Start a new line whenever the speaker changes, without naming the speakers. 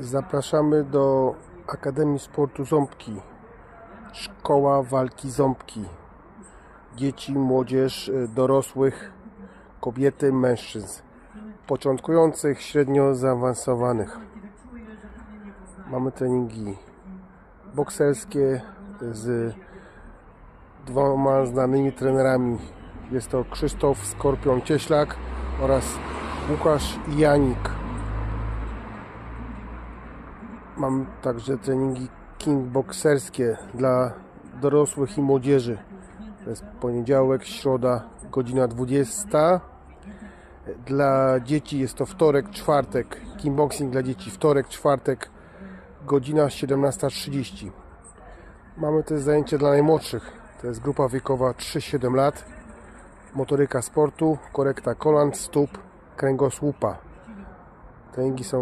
Zapraszamy do Akademii Sportu Ząbki. Szkoła walki ząbki. Dzieci, młodzież, y, dorosłych, kobiety, mężczyzn. Początkujących, średnio zaawansowanych. Mamy treningi bokserskie z dwoma znanymi trenerami. Jest to Krzysztof Skorpion Cieślak oraz Łukasz Janik. Mam także treningi kickboxerskie dla dorosłych i młodzieży. To jest poniedziałek, środa, godzina 20. Dla dzieci jest to wtorek, czwartek. Kickboxing dla dzieci wtorek, czwartek, godzina 17.30. Mamy też zajęcia dla najmłodszych. To jest grupa wiekowa 3-7 lat. Motoryka sportu, korekta kolan, stóp, kręgosłupa. Treningi są